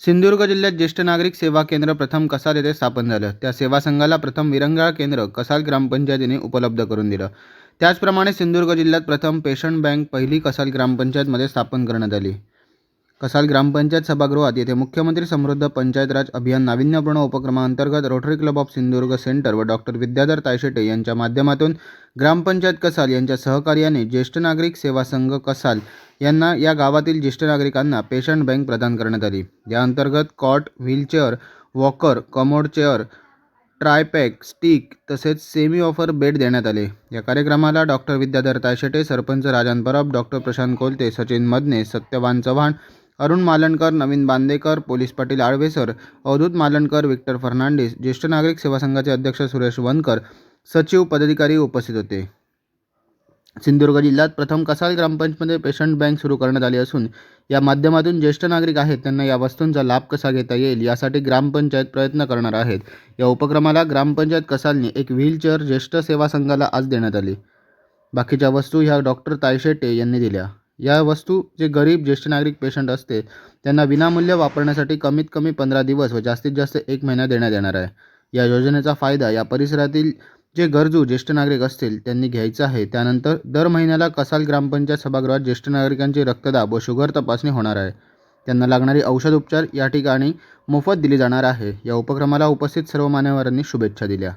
सिंधुदुर्ग जिल्ह्यात ज्येष्ठ नागरिक सेवा केंद्र प्रथम कसाल येथे स्थापन झालं. त्या सेवा संघाला प्रथम विरंगाळ केंद्र कसाल ग्रामपंचायतीने उपलब्ध करून दिलं. त्याचप्रमाणे सिंधुदुर्ग जिल्ह्यात प्रथम पेशंट बँक पहिली कसाल ग्रामपंचायतमध्ये स्थापन करण्यात आली. कसाल ग्रामपंचायत सभागृहात येथे मुख्यमंत्री समृद्ध पंचायत राज अभियान नाविन्यपूर्ण उपक्रमाअंतर्गत Rotary club of Sindhudurg centre व डॉक्टर विद्याधर तायशेटे यांच्या माध्यमातून ग्रामपंचायत कसाल यांच्या सहकार्याने ज्येष्ठ नागरिक सेवा संघ कसाल यांना या गावातील ज्येष्ठ नागरिकांना पेशंट बँक प्रदान करण्यात आली. या अंतर्गत cot wheelchair walker commode chair ट्रायपॅक stick तसेच सेमी ऑफर बेड देण्यात आले. या कार्यक्रमाला doctor Vidyadhar Tayshete sarpanch Rajan Parab doctor Prashant Kolte Sachin Madane Satyawan Chavan Arun Malankar Naveen Bandekar police Patil आळवेसर Avadhoot Malankar Victor Fernandes ज्येष्ठ नागरिक सेवा संघाचे अध्यक्ष सुरेश वनकर सचिव पदाधिकारी उपस्थित होते. सिंधुदुर्ग जिल्ह्यात प्रथम कसाल ग्रामपंचायतमध्ये पेशंट बँक सुरू करण्यात आली असून या माध्यमातून ज्येष्ठ नागरिक आहेत त्यांना या वस्तूंचा लाभ कसा घेता येईल यासाठी ग्रामपंचायत प्रयत्न करणार आहेत. या उपक्रमाला ग्रामपंचायत कसालने एक व्हीलचेअर ज्येष्ठ सेवा संघाला आज देण्यात आली. बाकीच्या वस्तू ह्या डॉक्टर तायशेटे यांनी दिल्या. या वस्तू जे गरीब ज्येष्ठ नागरिक पेशंट असते त्यांना विनामूल्य वापरण्यासाठी कमीत कमी पंधरा दिवस व जास्तीत जास्त एक महिना देण्यात येणार आहे. या योजनेचा फायदा या परिसरातील जे गरजू ज्येष्ठ नागरिक असतील त्यांनी घ्यायचा आहे. त्यानंतर दर महिन्याला कसाल ग्रामपंचायत सभागृहात ज्येष्ठ नागरिकांची रक्तदाब व शुगर तपासणी होणार आहे. त्यांना लागणारी औषध उपचार या ठिकाणी मोफत दिली जाणार आहे. या उपक्रमाला उपस्थित सर्व मान्यवरांनी शुभेच्छा दिल्या.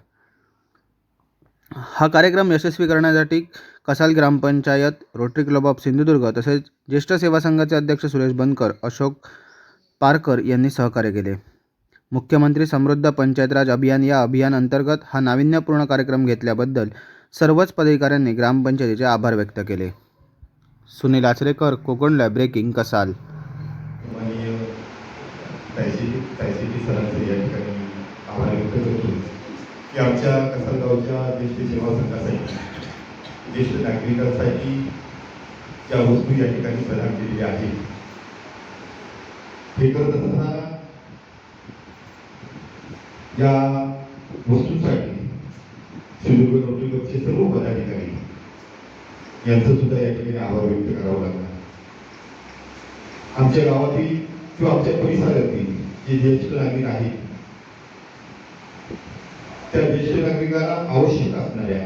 हा कार्यक्रम यशस्वी करण्यासाठी Kasal grampanchayat Rotary club of Sindhudurg तसेच ज्येष्ठ सेवा संघाचे अध्यक्ष सुरेश बनकर अशोक पारकर यांनी सहकार्य केले. मुख्यमंत्री समृद्ध पंचायत राज अभियान या अभियान अंतर्गत हा नाविन्यपूर्ण कार्यक्रम घेतल्याबद्दल सर्वच पदाधिकाऱ्यांनी ग्रामपंचायतीचे आभार व्यक्त केले. Sunil Acharekar Konkan lab breaking Kasal. सरांचे या ठिकाणी आभार व्यक्त करतो. की आमच्या कसलगावच्या ज्येष्ठ सेवा संघासाठी ज्येष्ठ नागरिकांसाठी ज्या वस्तू या ठिकाणी प्रदान केलेल्या आहेत हे करत असताना या वस्तूंसाठी सिंधुदुर्ग रोटरी सर्व पदाधिकारी यांचं सुद्धा या ठिकाणी आभार व्यक्त करावं लागणार. आमच्या गावातील किंवा आमच्या परिसरातील जे ज्येष्ठ नागरिक आहेत त्या ज्येष्ठ नागरिकाला आवश्यक असणाऱ्या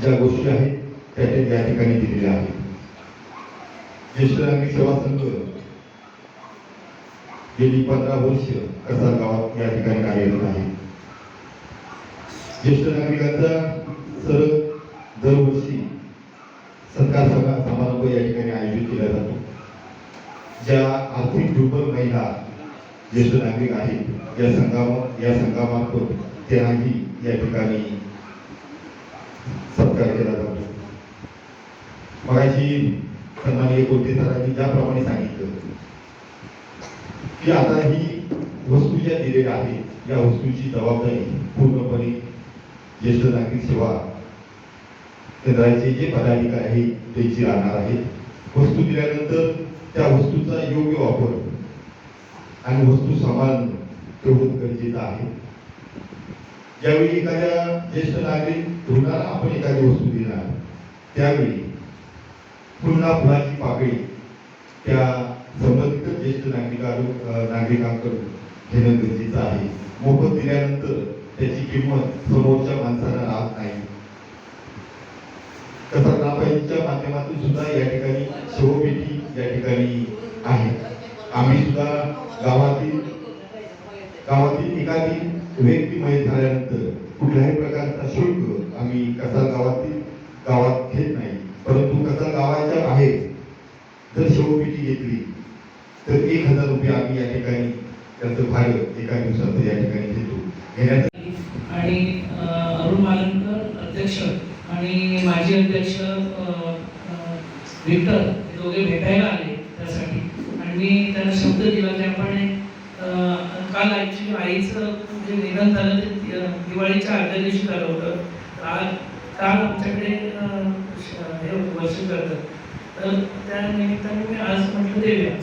ज्या गोष्टी आहेत त्या त्या ठिकाणी दिलेल्या आहेत. ज्येष्ठ नागरिक सेवा संघ गेली पंधरा वर्ष कसा गावात या ठिकाणी कार्यरत आहे. ज्येष्ठ नागरिकांचा सर दरवर्षी सत्कार सभा समारंभ या ठिकाणी आयोजित केला जातो. ज्या आर्थिक दुर्बल महिला ज्येष्ठ नागरिक आहेत या संघावर या संघामार्फत त्यांनाही या ठिकाणी सत्कार केला जातो. मगाशी सन्माननीय कोणते सरांनी ज्याप्रमाणे सांगितलं की आता ही वस्तू ज्या दिलेल्या आहेत या वस्तूची जबाबदारी पूर्णपणे ज्येष्ठ नागरिक सेवा केंद्राचे जे पदाधिकारी आहेत त्यांची राहणार आहेत वस्तू दिल्यानंतर त्या वस्तूचा योग्य वापर आणि वस्तू सांभाळणं तेवढंच गरजेचं आहे. ज्यावेळी एखाद्या ज्येष्ठ नागरिक धुणाला आपण एखादी वस्तू देणार त्यावेळी पुन्हा फुलाची पाकळी त्या संबंधित ज्येष्ठ नागरिकां नागरिकांकडून घेणं गरजेचं आहे. मोफत दिल्यानंतर त्याची किंमत समोरच्या माणसाला राहत नाही. तसा ग्रामपंचायतीच्या माध्यमातून सुद्धा या ठिकाणी शिवपेटी या ठिकाणी आहे. आम्ही सुद्धा गावातील गावातील एखादी व्यक्ती मयत झाल्यानंतर कुठल्याही प्रकारचा शुल्क आम्ही कसा गावातील गावात घेत नाही परंतु कसा गावाच्या बाहेर जर शिवपेटी घेतली तर एक हजार रुपये आम्ही या ठिकाणी त्याचं भाडं एका दिवसाचं या ठिकाणी घेतो. घेण्याचं आणि अरुण मालनकर अध्यक्ष आणि माजी अध्यक्ष विक्टर हे दोघे भेटायला आले त्यासाठी. आणि मी त्यांना शब्द दिला की आपण काल ॲक्च्युली आईचं जे निधन झालं ते दिवाळीच्या आदल्या दिवशी झालं होतं. काल काल आमच्याकडे हे वर्ष करतात तर त्या निमित्ताने मी आज म्हटलं देऊया.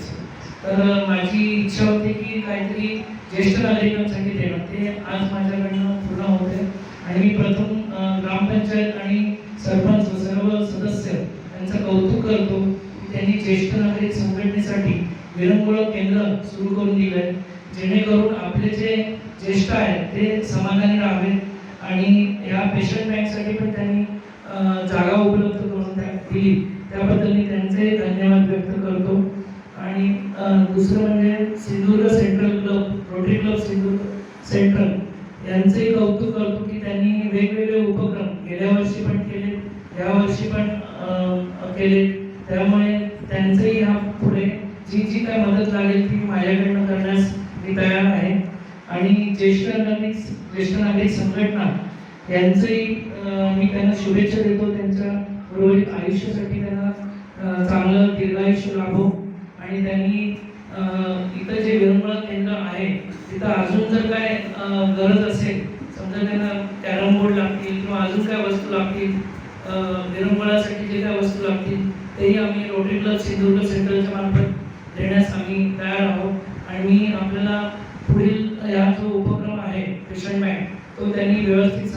तर माझी इच्छा होती की काहीतरी ज्येष्ठ नागरिकांसाठी देणं. ते आज माझ्याकडनं पूर्ण होते. आणि मी प्रथम ग्रामपंचायत आणि सरपंच सर्व सदस्य यांचं कौतुक करतो की त्यांनी ज्येष्ठ नागरिक संकट विरंगुळा केंद्र सुरू करून दिलं आहे जेणेकरून आपले जे ज्येष्ठ आहेत ते समाधानी राहावेत. आणि या पेशंट बँकसाठी पण त्यांनी जागा उपलब्ध करून त्या दिली. त्याबद्दल मी त्यांचे धन्यवाद व्यक्त करतो. आणि दुसरं म्हणजे Sindhudurg central club Rotary club Sindhudurg central. यांचंही कौतुक करतो की त्यांनी वेगवेगळे उपक्रम गेल्या वर्षी पण केले या वर्षी पण केले त्यामुळे त्यांचंही ह्या पुढे जी काय मदत लागेल ती माझ्याकडनं करण्यास मी तयार आहे. आणि ज्येष्ठ नागरिक ज्येष्ठ नागरिक संघटना यांचंही मी त्यांना शुभेच्छा देतो. त्यांच्या उर्वरित आयुष्यासाठी त्यांना चांगलं दीर्घायुष्य लाभो. आणि त्यांनी इथं जे विरंगुळा केंद्र आहे तिथं अजून जर काय गरज असेल समजा त्यांना कॅरम बोर्ड लागतील किंवा अजून काय वस्तू लागतील विरंगुळासाठी जे काय वस्तू लागतील तेही आम्ही रोटरी क्लब सिंधुदुर्ग सेंट्रलच्या मार्फत universities